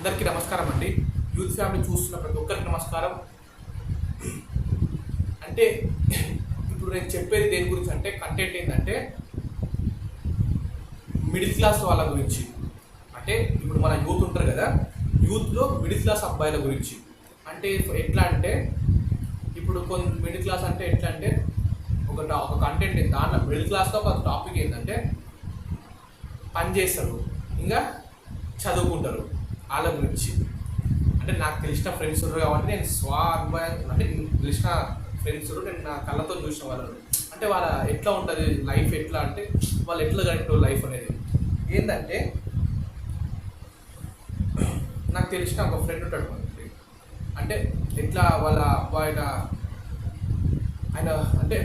అందరికీ నమస్కారం అండి. యూత్ ఫ్యామిలీ చూస్తున్న ప్రతి ఒక్కరికి నమస్కారం. అంటే ఇప్పుడు నేను చెప్పేది దేని గురించి అంటే కంటెంట్ ఏంటంటే మిడిల్ క్లాస్ వాళ్ళ గురించి. అంటే ఇప్పుడు మన యూత్ ఉంటారు కదా యూత్లో మిడిల్ క్లాస్ అబ్బాయిల గురించి. అంటే ఎట్లా అంటే ఇప్పుడు కొన్ని మిడిల్ క్లాస్ అంటే ఎట్లా అంటే ఒక ఒక కంటెంట్ దాంట్లో మిడిల్ క్లాస్లో ఒక టాపిక్ ఏంటంటే పని చేస్తారు. ఇంకా చదువుకుంటారు. వాళ్ళ గురించి అంటే నాకు తెలిసిన ఫ్రెండ్స్ ఉన్నారు కాబట్టి నేను స్వా అనుభవం అంటే తెలిసిన ఫ్రెండ్స్ నేను నా కళ్ళతో చూసిన వాళ్ళు అంటే వాళ్ళ ఎట్లా ఉంటుంది లైఫ్ ఎట్లా అంటే వాళ్ళు ఎట్లా గడిపారు లైఫ్ అనేది. ఏంటంటే నాకు తెలిసిన ఒక ఫ్రెండ్ ఉంటాడు మనకి అంటే ఎట్లా వాళ్ళ ఆయన ఆయన అంటే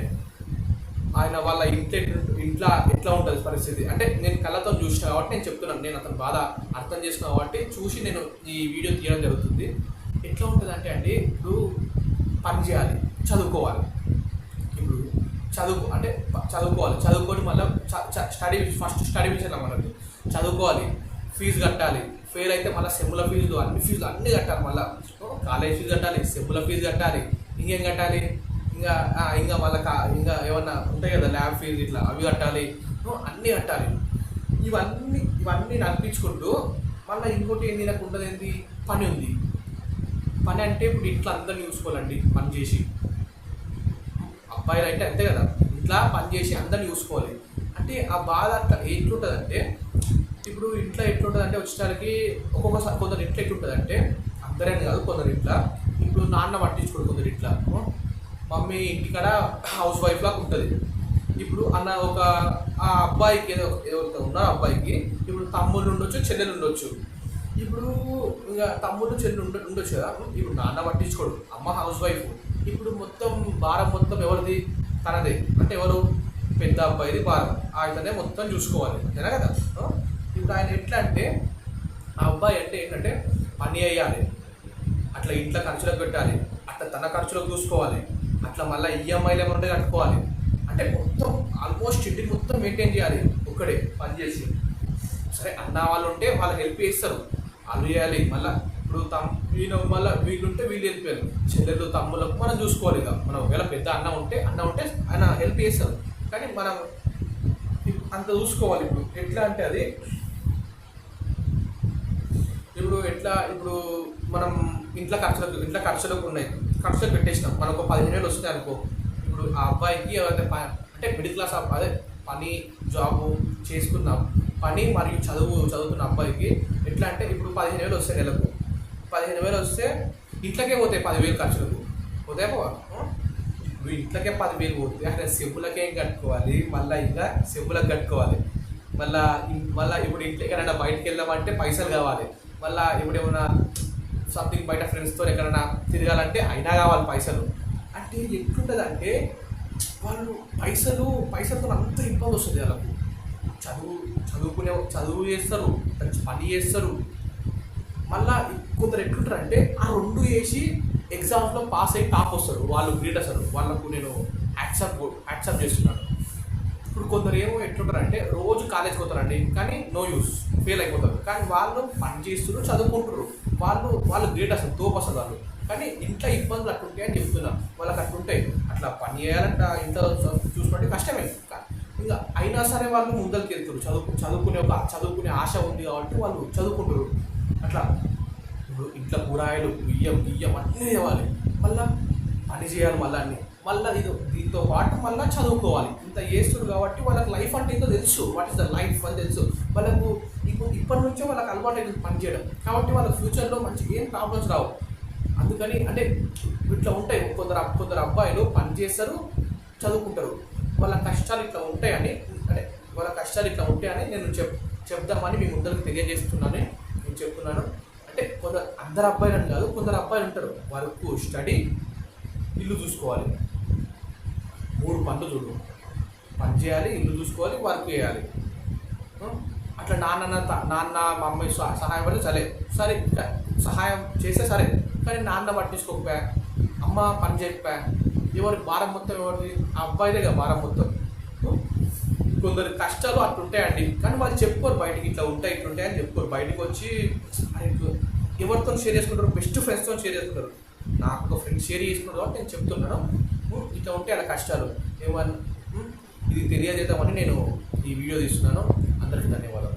ఆయన వాళ్ళ ఇంట్లో ఇంట్లో ఎట్లా ఉంటుంది పరిస్థితి? అంటే నేను కళ్ళతో చూసిన కాబట్టి నేను చెప్తున్నాను. నేను అతను బాధ అర్థం చేసుకున్నా కాబట్టి చూసి నేను ఈ వీడియో తీయడం జరుగుతుంది. ఎట్లా ఉంటుంది అంటే అండి ఇప్పుడు పని చేయాలి చదువుకోవాలి. ఇప్పుడు చదువు అంటే చదువుకోవాలి. చదువుకొని మళ్ళీ స్టడీ ఫస్ట్ స్టడీ విషయంలో మనకి చదువుకోవాలి ఫీజు కట్టాలి. ఫెయిల్ అయితే మళ్ళీ సెమ్ముల ఫీజులు అన్ని ఫీజులు అన్నీ కట్టాలి మళ్ళీ. కాలేజ్ ఫీజు కట్టాలి సెమ్ముల ఫీజు కట్టాలి. ఇంకేం కట్టాలి? ఇంకా ఇంకా మళ్ళీ ఇంకా ఏమన్నా ఉంటాయి కదా ల్యాబ్ ఫీజు ఇట్లా అవి కట్టాలి. అన్నీ కట్టాలి. ఇవన్నీ ఇవన్నీ నడిపించుకుంటూ మళ్ళీ ఇంకోటి ఏంది నాకు ఉండదు ఏంటి పని ఉంది. పని అంటే ఇప్పుడు ఇంట్లో అందరిని చూసుకోవాలండి పని చేసి. అబ్బాయిలు అంటే అంతే కదా. ఇంట్లో పని చేసి అందరిని చూసుకోవాలి. అంటే ఆ బాధ అట్లా ఎట్లుంటుంది అంటే ఇప్పుడు ఇంట్లో ఎట్లుంటుంది అంటే వచ్చేసరికి ఒక్కొక్కసారి కొందరు ఇంట్లో ఎట్లుంటుంది అంటే అందరని కాదు కొందరు ఇంట్లో. ఇప్పుడు నాన్న పట్టించుకోడు కొందరు ఇట్లా. మమ్మీ ఇంటికాడ హౌస్ వైఫ్ లాగా ఉంటుంది. ఇప్పుడు అన్న ఒక ఆ అబ్బాయికి ఏదో ఎవరితో ఉన్నారో అబ్బాయికి ఇప్పుడు తమ్ముళ్ళు ఉండొచ్చు చెల్లెలు ఉండొచ్చు. ఇప్పుడు ఇంకా తమ్ముళ్ళు చెల్లి ఉండ ఉండొచ్చు కదా? ఇప్పుడు నాన్న పట్టించుకోడు అమ్మ హౌస్ వైఫ్. ఇప్పుడు మొత్తం భారం మొత్తం ఎవరిది? తనదే. అంటే ఎవరు? పెద్ద అబ్బాయిది భారం. ఆయననే మొత్తం చూసుకోవాలి. అంతేనా కదా? ఇప్పుడు ఆయన ఎట్లా అంటే ఆ అబ్బాయి అంటే ఏంటంటే పని అయ్యాలి అట్లా ఇంట్లో ఖర్చులకు పెట్టాలి. అట్లా తన ఖర్చులకు చూసుకోవాలి. అట్లా మళ్ళీ ఈఎంఐలు ఏమంటే కట్టుకోవాలి. అంటే మొత్తం ఆల్మోస్ట్ ఇంటికి మొత్తం మెయింటైన్ చేయాలి. ఒక్కడే పని చేసి. సరే అన్న వాళ్ళు ఉంటే వాళ్ళకి హెల్ప్ చేస్తారు. వాళ్ళు చేయాలి. మళ్ళీ ఇప్పుడు తమ్ వీళ్ళు మళ్ళీ వీళ్ళు ఉంటే వీళ్ళు హెల్ప్ చేయాలి చెల్లెలు తమ్ములకు మనం చూసుకోవాలి ఇక. మనం ఒకవేళ పెద్ద అన్న ఉంటే అన్న ఉంటే ఆయన హెల్ప్ చేస్తారు. కానీ మనం అంత చూసుకోవాలి ఇప్పుడు. ఎట్లా అంటే అది ఇప్పుడు ఎట్లా ఇప్పుడు మనం ఇంట్లో ఖర్చులకు ఇంట్లో ఖర్చులకు ఉన్నాయి. ఖర్చులకు పెట్టేసినాం. మనకు ఒక పదిహేను వేలు వస్తాయి అనుకో. ఇప్పుడు ఆ అబ్బాయికి ఎవరైతే ప- అంటే మిడిల్ క్లాస్ అబ్బాయి అదే పని జాబు చేసుకున్నాం పని మరియు చదువు చదువుతున్న అబ్బాయికి ఎట్లా అంటే ఇప్పుడు పదిహేను వేలు వస్తాయి నెలకు. పదిహేను వేలు వస్తే ఇంట్లోకే పోతాయి పదివేలు ఖర్చులకు పోతాయి పోవా? ఇంట్లోకే పదివేలు పోతే అక్కడ సెబ్బులకేం కట్టుకోవాలి? మళ్ళీ ఇంకా సెబ్బులకు కట్టుకోవాలి. మళ్ళీ మళ్ళీ ఇప్పుడు ఇంట్లో ఎక్కడైనా బయటకు వెళ్దామంటే పైసలు కావాలి. మళ్ళీ ఇప్పుడు ఏమైనా సంథింగ్ బయట ఫ్రెండ్స్తో ఎక్కడైనా తిరగాలంటే అయినా కావాలి పైసలు. అంటే ఎట్లుంటుంది అంటే వాళ్ళు పైసలు పైసలతో అంత ఇబ్బంది వస్తుంది వాళ్ళకు. చదువు చదువుకునే చదువు చేస్తారు పని చేస్తారు. మళ్ళా కొందరు ఎట్లుంటారు అంటే ఆ రెండు వేసి ఎగ్జామ్స్లో పాస్ అయ్యి టాప్ వస్తారు. వాళ్ళు గ్రేట్ అసలు. వాళ్ళకు నేను యాక్సెప్ట్ యాక్సెప్ట్ చేస్తున్నాను. ఇప్పుడు కొందరు ఏమో ఎట్లుంటారు అంటే రోజు కాలేజ్కి పోతారండి కానీ నో యూస్ ఫెయిల్ అయిపోతారు. కానీ వాళ్ళు పని చేస్తున్నారు చదువుకుంటారు వాళ్ళు వాళ్ళు గ్రేట్ అసలు తోపు అసలు వాళ్ళు. కానీ ఇంట్లో ఇబ్బందులు అట్లుంటాయి అని చెప్తున్నా. వాళ్ళకి అట్లుంటాయి. అట్లా పని చేయాలంట ఇంత చూసుకుంటే కష్టమే. ఇంకా అయినా సరే వాళ్ళు ముందరికి వెళ్తారు చదువు చదువుకునే ఒక చదువుకునే ఆశ ఉంది కాబట్టి వాళ్ళు చదువుకుంటారు అట్లా ఇప్పుడు ఇంట్లో కూరగాయలు బియ్యం బియ్యం అన్నీ తేవాలి. మళ్ళీ పని చేయాలి మళ్ళీ అన్ని మళ్ళీ ఇది దీంతో పాటు మళ్ళీ చదువుకోవాలి. ఇంత చేస్తున్నారు కాబట్టి వాళ్ళకి లైఫ్ అంటే ఏంటో తెలుసు. వాట్ ఇస్ ద లైఫ్ అని తెలుసు. వాళ్ళకు ఇప్పుడు ఇప్పటి నుంచే వాళ్ళకి అలవాటు అయితే పని చేయడం కాబట్టి వాళ్ళ ఫ్యూచర్లో మంచి ఏం ప్రాబ్లమ్స్ రావు. అందుకని అంటే ఇట్లా ఉంటాయి. కొందరు కొందరు అబ్బాయిలు పని చేస్తారు చదువుకుంటారు. వాళ్ళ కష్టాలు ఇట్లా ఉంటాయని అంటే వాళ్ళ కష్టాలు ఇట్లా ఉంటాయని నేను చెప్ చెప్దామని మీ ముందరికి తెలియజేస్తున్నాను. నేను చెప్తున్నాను. అంటే కొందరు అందరు అబ్బాయిలు అని కాదు కొందరు అబ్బాయిలు ఉంటారు. వర్క్ స్టడీ ఇల్లు చూసుకోవాలి. మూడు పనులు చూడు. పని చేయాలి ఇల్లు చూసుకోవాలి వర్క్ చేయాలి. అట్లా నాన్న త- నాన్న మా అమ్మాయి సహాయం సహాయపడితే సరే. సరే సహాయం చేస్తే సరే. కానీ నాన్న పట్టించుకోకపోయా? అమ్మ పని చేయకపోయా? ఎవరి భారం మొత్తం ఎవరిది? ఆ అబ్బాయిదే కదా భారం మొత్తం. కొందరు కష్టాలు అట్లుంటాయండి కానీ వాళ్ళు చెప్పుకోరు బయటికి ఇట్లా ఉంటాయి ఇట్లా ఉంటాయి అని చెప్పుకోరు. బయటకు వచ్చి ఎవరితో షేర్ చేసుకుంటారు బెస్ట్ ఫ్రెండ్స్తో షేర్ చేసుకుంటారు. నాకు ఒక ఫ్రెండ్ షేర్ చేసుకున్నాడు కాబట్టి నేను చెప్తున్నాను. ఇట్లా ఉంటే అలా కష్టాలు. ఏమన్నా ఇది తెలియజేద్దామని నేను ఈ వీడియో తీస్తున్నాను. అందరికీ ధన్యవాదాలు.